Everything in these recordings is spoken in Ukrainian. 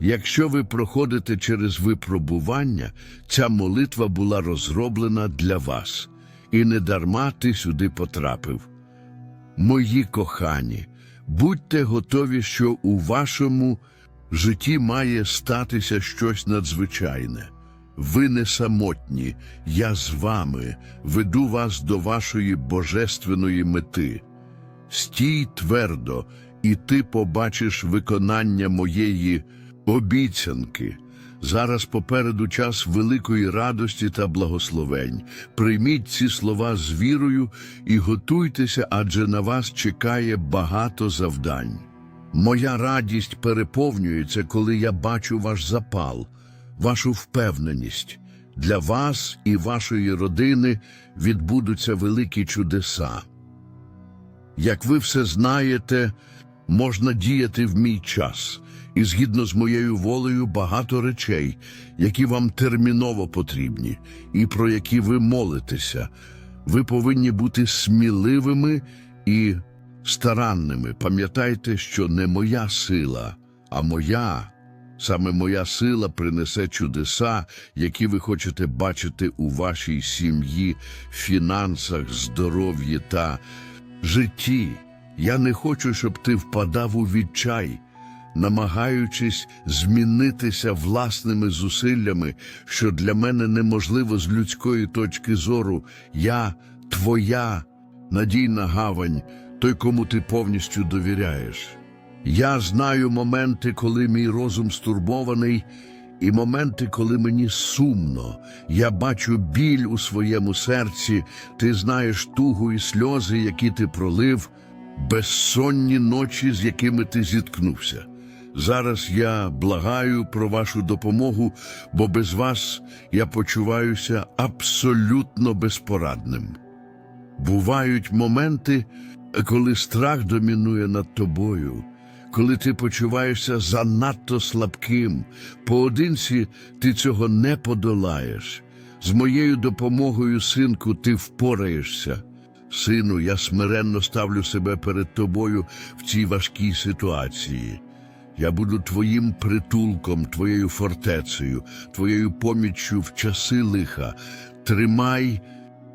Якщо ви проходите через випробування, ця молитва була розроблена для вас, і не дарма ти сюди потрапив. Мої кохані, будьте готові, що у вашому житті має статися щось надзвичайне. Ви не самотні, я з вами веду вас до вашої божественної мети. Стій твердо, і ти побачиш виконання моєї обіцянки. Зараз попереду час великої радості та благословень. Прийміть ці слова з вірою і готуйтеся, адже на вас чекає багато завдань. Моя радість переповнюється, коли я бачу ваш запал, вашу впевненість. Для вас і вашої родини відбудуться великі чудеса. Як ви все знаєте, можна діяти в мій час, і згідно з моєю волею багато речей, які вам терміново потрібні, і про які ви молитеся. Ви повинні бути сміливими і старанними. Пам'ятайте, що не моя сила, а моя. Саме моя сила принесе чудеса, які ви хочете бачити у вашій сім'ї, фінансах, здоров'ї та житті. Я не хочу, щоб ти впадав у відчай, намагаючись змінитися власними зусиллями, що для мене неможливо з людської точки зору. Я твоя надійна гавань, той, кому ти повністю довіряєш. Я знаю моменти, коли мій розум стурбований, і моменти, коли мені сумно. Я бачу біль у своєму серці, ти знаєш тугу і сльози, які ти пролив, безсонні ночі, з якими ти зіткнувся. Зараз я благаю про вашу допомогу, бо без вас я почуваюся абсолютно безпорадним. Бувають моменти, коли страх домінує над тобою, коли ти почуваєшся занадто слабким. Поодинці ти цього не подолаєш. З моєю допомогою, синку, ти впораєшся. Сину, я смиренно ставлю себе перед тобою в цій важкій ситуації. Я буду твоїм притулком, твоєю фортецею, твоєю поміччю в часи лиха. Тримай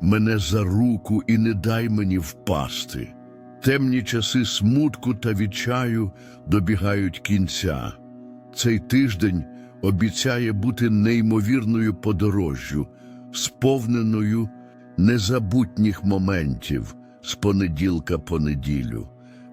мене за руку і не дай мені впасти. Темні часи смутку та відчаю добігають кінця. Цей тиждень обіцяє бути неймовірною подорожжю, сповненою незабутніх моментів з понеділка по неділю.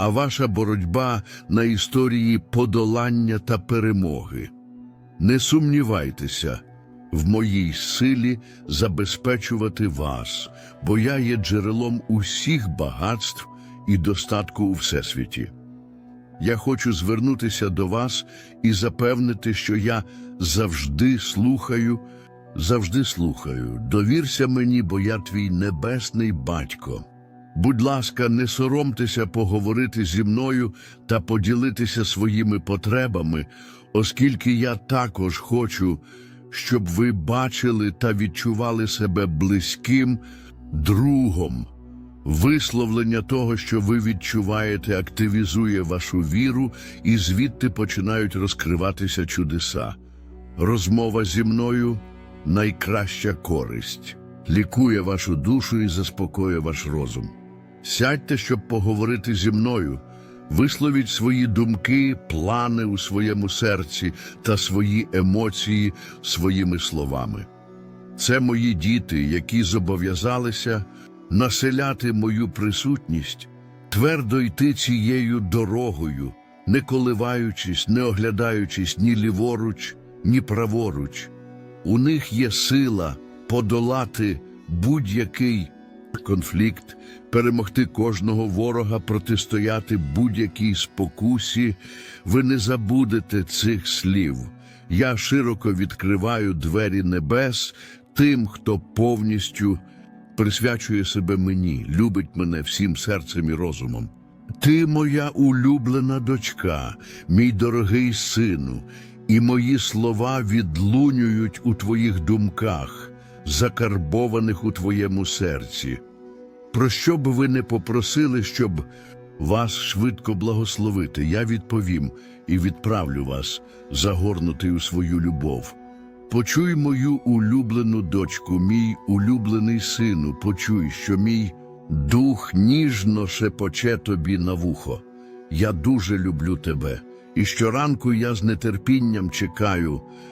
а ваша боротьба на історії подолання та перемоги. Не сумнівайтеся в моїй силі забезпечувати вас, бо я є джерелом усіх багатств і достатку у всесвіті. Я хочу звернутися до вас і запевнити, що я завжди слухаю, завжди слухаю. Довірся мені, бо я твій небесний батько. Будь ласка, не соромтеся поговорити зі мною та поділитися своїми потребами, оскільки я також хочу, щоб ви бачили та відчували себе близьким другом. Висловлення того, що ви відчуваєте, активізує вашу віру, і звідти починають розкриватися чудеса. Розмова зі мною найкраща користь, лікує вашу душу і заспокоює ваш розум. Сядьте, щоб поговорити зі мною. Висловіть свої думки, плани у своєму серці та свої емоції своїми словами. Це мої діти, які зобов'язалися населяти мою присутність, твердо йти цією дорогою, не коливаючись, не оглядаючись ні ліворуч, ні праворуч. У них є сила подолати будь-який конфлікт, перемогти кожного ворога, протистояти будь-якій спокусі. Ви не забудете цих слів. Я широко відкриваю двері небес тим, хто повністю присвячує себе мені, любить мене всім серцем і розумом. Ти моя улюблена дочка, мій дорогий сину, і мої слова відлунюють у твоїх думках, закарбованих у твоєму серці. Про що б ви не попросили, щоб вас швидко благословити, я відповім і відправлю вас, загорнутий у свою любов. Почуй мою улюблену дочку, мій улюблений сину, почуй, що мій дух ніжно шепоче тобі на вухо. Я дуже люблю тебе, і щоранку я з нетерпінням чекаю,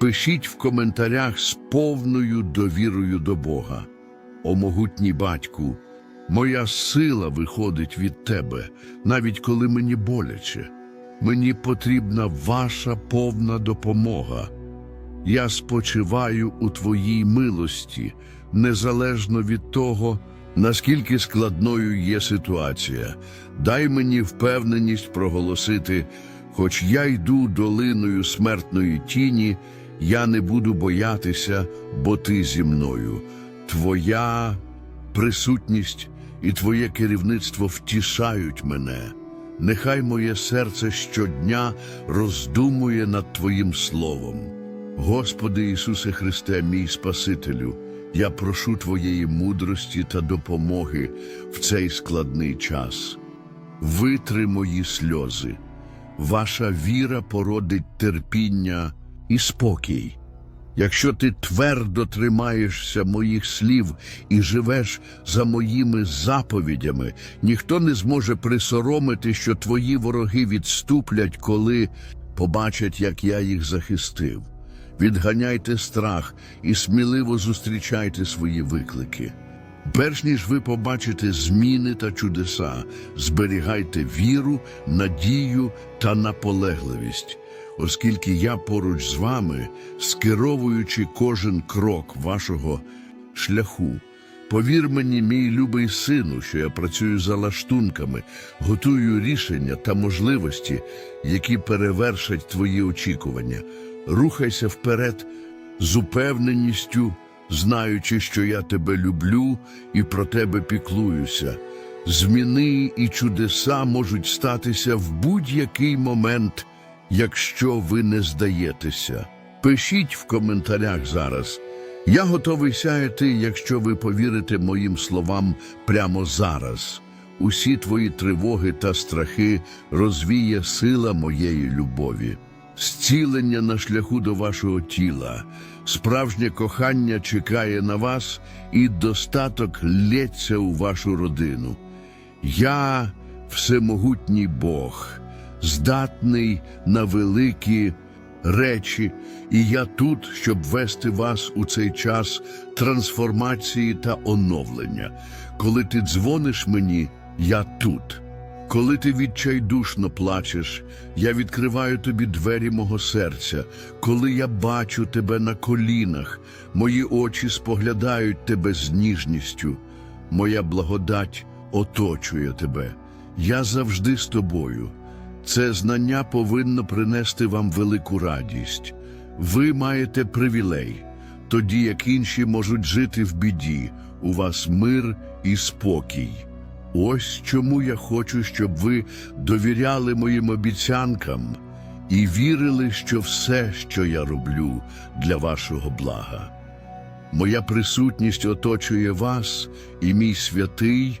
Пишіть в коментарях з повною довірою до Бога. О могутній батьку, моя сила виходить від тебе, навіть коли мені боляче. Мені потрібна ваша повна допомога. Я спочиваю у Твоїй милості, незалежно від того, наскільки складною є ситуація. Дай мені впевненість проголосити, хоч я йду долиною смертної тіні, я не буду боятися, бо ти зі мною. Твоя присутність і Твоє керівництво втішають мене. Нехай моє серце щодня роздумує над Твоїм словом. Господи Ісусе Христе, мій Спасителю, я прошу Твоєї мудрості та допомоги в цей складний час. Витри мої сльози. Ваша віра породить терпіння і спокій. Якщо ти твердо тримаєшся моїх слів і живеш за моїми заповідями, ніхто не зможе присоромити, що твої вороги відступлять, коли побачать, як я їх захистив. Відганяйте страх і сміливо зустрічайте свої виклики. Перш ніж ви побачите зміни та чудеса, зберігайте віру, надію та наполегливість, оскільки я поруч з вами, скеровуючи кожен крок вашого шляху. Повір мені, мій любий сину, що я працюю за лаштунками, готую рішення та можливості, які перевершать твої очікування. Рухайся вперед з упевненістю, знаючи, що я тебе люблю і про тебе піклуюся. Зміни і чудеса можуть статися в будь-який момент, якщо ви не здаєтеся. Пишіть в коментарях зараз. Я готовий сяяти, якщо ви повірите моїм словам прямо зараз. Усі твої тривоги та страхи розвіє сила моєї любові. Зцілення на шляху до вашого тіла, справжнє кохання чекає на вас, і достаток лється у вашу родину. Я всемогутній Бог, здатний на великі речі, і я тут, щоб вести вас у цей час трансформації та оновлення. Коли ти дзвониш мені, я тут. Коли ти відчайдушно плачеш, я відкриваю тобі двері мого серця. Коли я бачу тебе на колінах, мої очі споглядають тебе з ніжністю. Моя благодать оточує тебе. Я завжди з тобою. Це знання повинно принести вам велику радість. Ви маєте привілей, тоді як інші можуть жити в біді. У вас мир і спокій. Ось чому я хочу, щоб ви довіряли моїм обіцянкам і вірили, що все, що я роблю, для вашого блага. Моя присутність оточує вас, і мій святий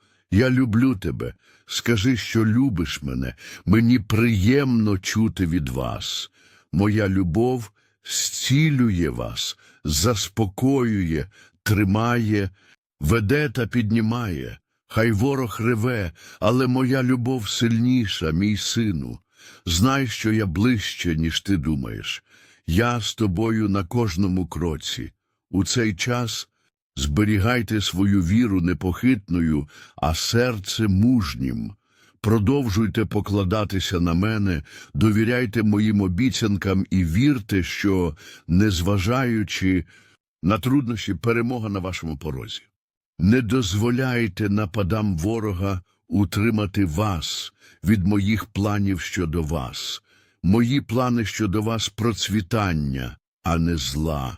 Я люблю тебе. Скажи, що любиш мене. Мені приємно чути від вас. Моя любов зцілює вас, заспокоює, тримає, веде та піднімає. Хай ворог реве, але моя любов сильніша, мій сину. Знай, що я ближче, ніж ти думаєш. Я з тобою на кожному кроці. У цей час зберігайте свою віру непохитною, а серце мужнім. Продовжуйте покладатися на мене, довіряйте моїм обіцянкам і вірте, що, незважаючи на труднощі, перемога на вашому порозі. Не дозволяйте нападам ворога утримати вас від моїх планів щодо вас. Мої плани щодо вас процвітання, а не зла.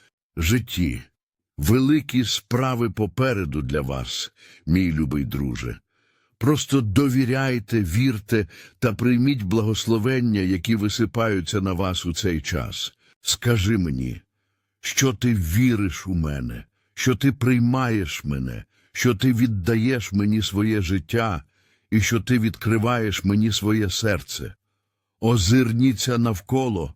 житті. Великі справи попереду для вас, мій любий друже. Просто довіряйте, вірте та прийміть благословення, які висипаються на вас у цей час. Скажи мені, що ти віриш у мене, що ти приймаєш мене, що ти віддаєш мені своє життя і що ти відкриваєш мені своє серце. Озирніться навколо,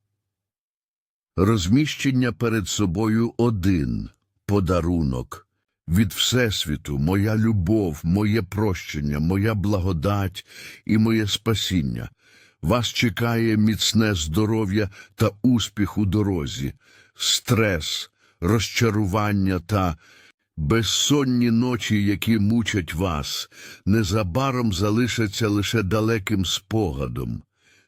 Розміщення перед собою один подарунок від Всесвіту, моя любов, моє прощення, моя благодать і моє спасіння. Вас чекає міцне здоров'я та успіх у дорозі, стрес, розчарування та безсонні ночі, які мучать вас, незабаром залишаться лише далеким спогадом.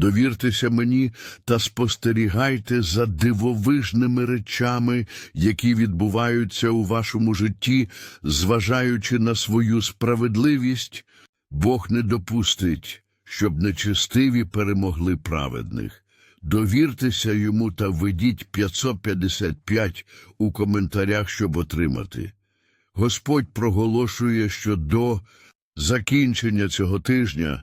Довіртеся мені та спостерігайте за дивовижними речами, які відбуваються у вашому житті, зважаючи на свою справедливість, Бог не допустить, щоб нечестиві перемогли праведних. Довіртеся йому та введіть 555 у коментарях, щоб отримати. Господь проголошує, що до закінчення цього тижня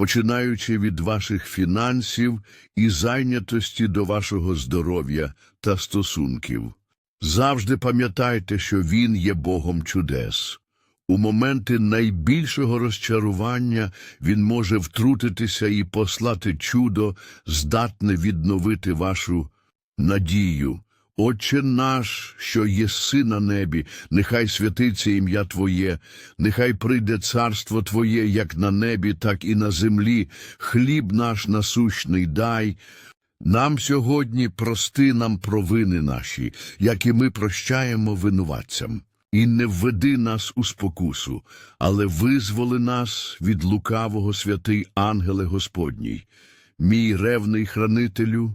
починаючи від ваших фінансів і зайнятості до вашого здоров'я та стосунків. Завжди пам'ятайте, що Він є Богом чудес. У моменти найбільшого розчарування Він може втрутитися і послати чудо, здатне відновити вашу надію. Отче наш, що єси на небі, нехай святиться ім'я Твоє, нехай прийде царство Твоє як на небі, так і на землі. Хліб наш насущний дай. Нам сьогодні прости нам провини наші, як і ми прощаємо винуватцям. І не введи нас у спокусу, але визволи нас від лукавого святий ангеле Господній. Мій ревний хранителю,